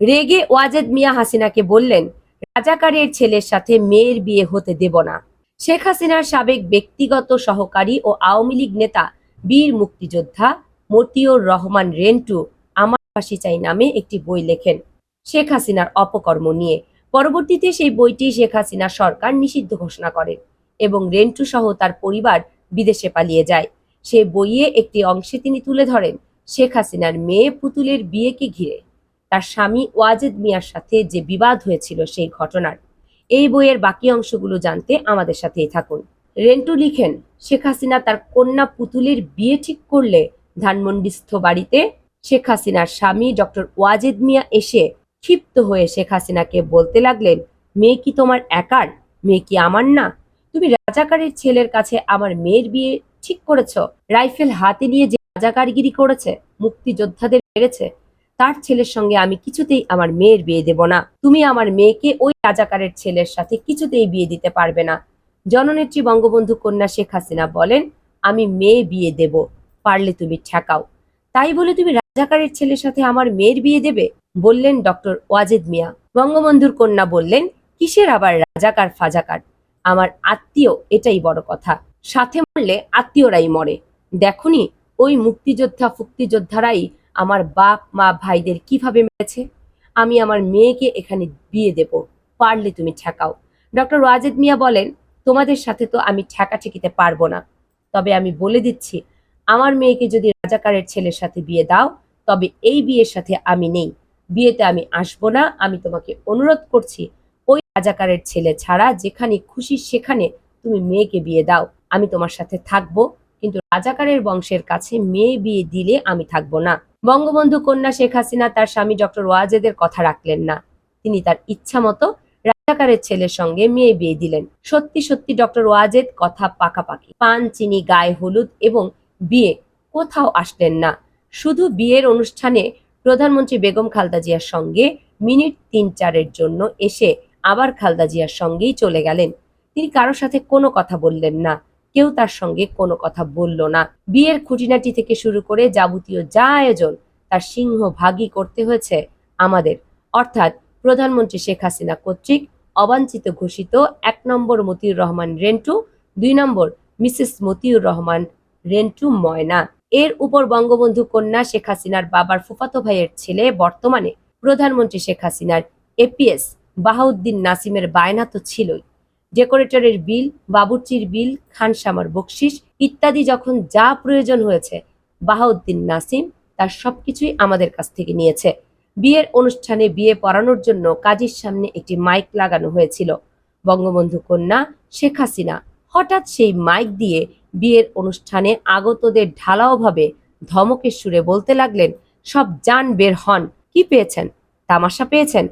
রেগে ওয়াজেদ মিয়া হাসিনাকে বললেন, রাজাকারের ছেলের সাথে মেয়ের বিয়ে হতে দেব না। শেখ হাসিনার সাবেক ব্যক্তিগত সহকারী ও আওয়ামী লীগ নেতা, বীর মুক্তিযোদ্ধা মতিউর রহমান রেন্টু আমার ফাঁসি চাই নামে একটি বই লেখেন। শেখ হাসিনার অপকর্ম নিয়ে পরবর্তীতে সেই বইটি শেখ হাসিনা সরকার নিষিদ্ধ ঘোষণা করেন এবং রেন্টু সহ তার পরিবার বিদেশে পালিয়ে যায়। সে বইয়ে একটি অংশে তিনি তুলে ধরেন, শেখ হাসিনার মেয়ে পুতুলের বিয়েকে ঘিরে। তার স্বামী ওয়াজেদ মিয়ার সাথে যে বিবাদ হয়েছিল সেই ঘটনার। এই বইয়ের বাকি অংশগুলো জানতে আমাদের সাথেই থাকুন। রেন্টু লিখেন, শেখ হাসিনা তার কন্যা পুতুলের বিয়ে ঠিক করলে ধানমন্ডিস্থ বাড়িতে শেখ হাসিনার স্বামী ডক্টর ওয়াজেদ মিয়া এসে ক্ষিপ্ত হয়ে শেখ হাসিনাকে বলতে লাগলেন, মেয়ে কি তোমার একার? মেয়ে কি আমার না? তুমি রাজাকারের ছেলের কাছে আমার মেয়ের বিয়ে ঠিক করেছ? রাইফেল হাতে নিয়ে যে রাজাকারগিরি করেছে, মুক্তিযোদ্ধাদের মেরেছে তার ছেলের সঙ্গে আমি কিছুতেই আমার মেয়ের বিয়ে দেব না। তুমি আমার মেয়েকে ওই রাজাকারের ছেলের সাথে কিছুতেই বিয়ে দিতে পারবে না। জননেত্রী বঙ্গবন্ধু কন্যা শেখ হাসিনা বলেন, আমি মেয়ে বিয়ে দেব, পারলে তুমি ঠেকাও। তাই বলে তুমি রাজাকারের ছেলের সাথে আমার মেয়ের বিয়ে দেবে? বললেন ডক্টর ওয়াজেদ মিয়া। বঙ্গবন্ধুর কন্যা বললেন, কিসের আবার রাজাকার ফাজাকার? আমার আত্মীয়, এটাই বড় কথা। সাথে মরলে আত্মীয়রাই মরে। দেখনি, ওই মুক্তিযোদ্ধা, ফুক্তিযোদ্ধারাই আমার বাপ, মা, ভাইদের কীভাবে মেরেছে? আমি আমার মেয়েকে এখানে বিয়ে দেব, পারলে তুমি ঠেকাও। ডক্টর ওয়াজেদ মিয়া বলেন, তোমাদের সাথে তো আমি ঠেকা ঠেকিতে পারব না। তবে আমি বলে দিচ্ছি, আমার মেয়েকে যদি রাজাকারের ছেলের সাথে বিয়ে দাও, তবে এই বিয়ের সাথে আমি নেই। বিয়েতে আমি আসব না, আমি তোমাকে অনুরোধ করছি, ওই রাজাকারের ছেলে ছাড়া যেখানে খুশি সেখানে তুমি মেয়েকে বিয়ে দাও। আমি তোমার সাথে থাকব কিন্তু রাজাকারের বংশের কাছে মেয়ে বিয়ে দিলে আমি থাকব না। বঙ্গবন্ধু কন্যা শেখ হাসিনা তার স্বামী ডক্টর ওয়াজেদের কথা রাখলেন না। তিনি তার ইচ্ছা মতো রাজাকারের ছেলের সঙ্গে মেয়ে বিয়ে দিলেন। সত্যি সত্যি ডক্টর ওয়াজেদ কথা পাকাপাকি। পান, চিনি, গায়ে হলুদ এবং বিয়ে কোথাও আসলেন না। শুধু বিয়ের অনুষ্ঠানে প্রধানমন্ত্রী বেগম খালদা জিয়ার সঙ্গে মিনিট তিন চারের জন্য এসে আবার খালদা জিয়ার সঙ্গেই চলে গেলেন। তিনি কারোর সাথে কোনো কথা বললেন না। কেউ তার সঙ্গে কোনো কথা বলল না। বিয়ের খুঁটিনাটি থেকে শুরু করে যাবতীয় যা আয়োজন তার সিংহ ভাগই করতে হয়েছে আমাদের। অর্থাৎ প্রধানমন্ত্রী শেখ হাসিনা কর্তৃক অবাঞ্ছিত ঘোষিত এক নম্বর মতিউর রহমান রেন্টু, দুই নম্বর মিসেস মতিউর রহমান রেন্টু ময়না। এর উপর বঙ্গবন্ধু কন্যা শেখ হাসিনার বাবার ফুফাতো ভাইয়ের ছেলে বর্তমানে প্রধানমন্ত্রী শেখ হাসিনার এপিএস বাহাউদ্দিন নাসিমের বায়না তো ছিলই। ডেকোরেটরের বিল, বাবুর্চির বিল খানসামার বকশিস ইত্যাদি যখন যা প্রয়োজন হয়েছে, বাহাউদ্দিন নাসিম তার সবকিছুই আমাদের কাছ থেকে নিয়েছে। বিয়ের অনুষ্ঠানে বিয়ে পড়ানোর জন্য কাজীর সামনে একটি মাইক লাগানো হয়েছিল। বঙ্গবন্ধু কন্যা শেখ হাসিনা হঠাৎ সেই মাইক দিয়ে বিয়ের অনুষ্ঠানে আগতদের ঢালাওভাবে ধমকের সুরে বলতে লাগলেন, সব যান বের হন। কি পেয়েছেন? তামাশা পেয়েছেন?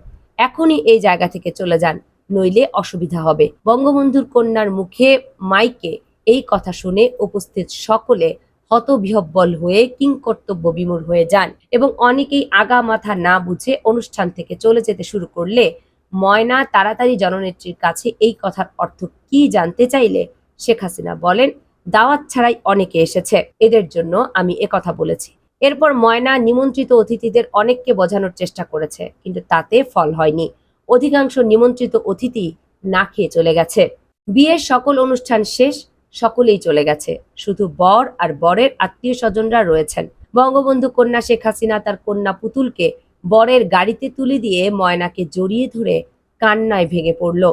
এখনই এই জায়গা থেকে চলে যান। নইলে অসুবিধা হবে। বঙ্গবন্ধুর কন্যার মুখে মাইকে এই কথা শুনে উপস্থিত সকলে হতবিহব্বল হয়ে কিংকর্তব্য বিমূর হয়ে যান এবং অনেকেই আগা মাথা না বুঝে অনুষ্ঠান থেকে চলে যেতে শুরু করলে, ময়না তাড়াতাড়ি জননেত্রীর কাছে এই কথার অর্থ কি জানতে চাইলে শেখ হাসিনা বলেন, দাওয়াত ছাড়াই অনেকে এসেছে, এদের জন্য আমি কথা বলেছি। এরপর ময়না নিমন্ত্রিত অতিথিদের অনেককে বোঝানোর চেষ্টা করেছে, কিন্তু তাতে ফল হয়নি। অধিকাংশ নিমন্ত্রিত অতিথি না খেয়ে চলে গেছে। বিয়ের সকল অনুষ্ঠান শেষ, সকলেই চলে গেছে। শুধু বর আর বরের আত্মীয় স্বজনরা রয়েছেন। বঙ্গবন্ধু কন্যা শেখ হাসিনা তার কন্যা পুতুলকে বরের গাড়িতে তুলে দিয়ে ময়নাকে জড়িয়ে ধরে কান্নায় ভেঙে পড়ল।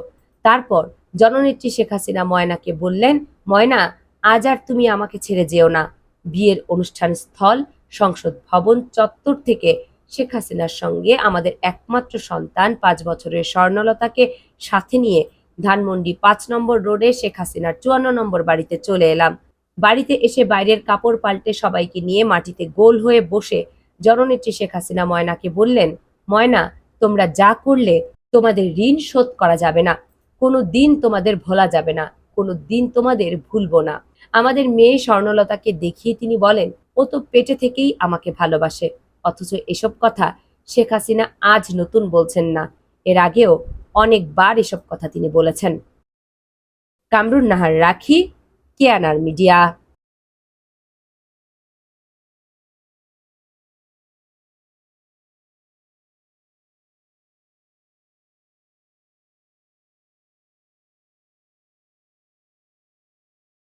তারপর জননেত্রী শেখ হাসিনা ময়নাকে বললেন, ময়না, আজ আর তুমি আমাকে ছেড়ে যেও না। বিয়ের অনুষ্ঠান স্থল, সংসদ ভবন চত্বর থেকে শেখ হাসিনার সঙ্গে আমাদের একমাত্র সন্তান পাঁচ বছরের স্বর্ণলতাকে সাথে নিয়ে ধানমন্ডি পাঁচ নম্বর রোডে শেখ হাসিনার চুয়ান্ন নম্বর বাড়িতে চলে এলাম। বাড়িতে এসে বাইরের কাপড় পাল্টে সবাইকে নিয়ে মাটিতে গোল হয়ে বসে জননেত্রী শেখ হাসিনা ময়নাকে বললেন, ময়না, তোমরা যা করলে তোমাদের ঋণ শোধ করা যাবে না। কোনো দিন তোমাদের ভোলা যাবে না। কোনো দিন তোমাদের ভুলবো না। আমাদের মেয়ে স্বর্ণলতাকে দেখিয়ে তিনি বলেন, ও তো পেটে থেকেই আমাকে ভালোবাসে। অথচ এসব কথা শেখ হাসিনা আজ নতুন বলছেন না। এর আগেও অনেকবার এসব কথা তিনি বলেছেন। কামরুন নাহার রাখি, কেয়ানার মিডিয়া।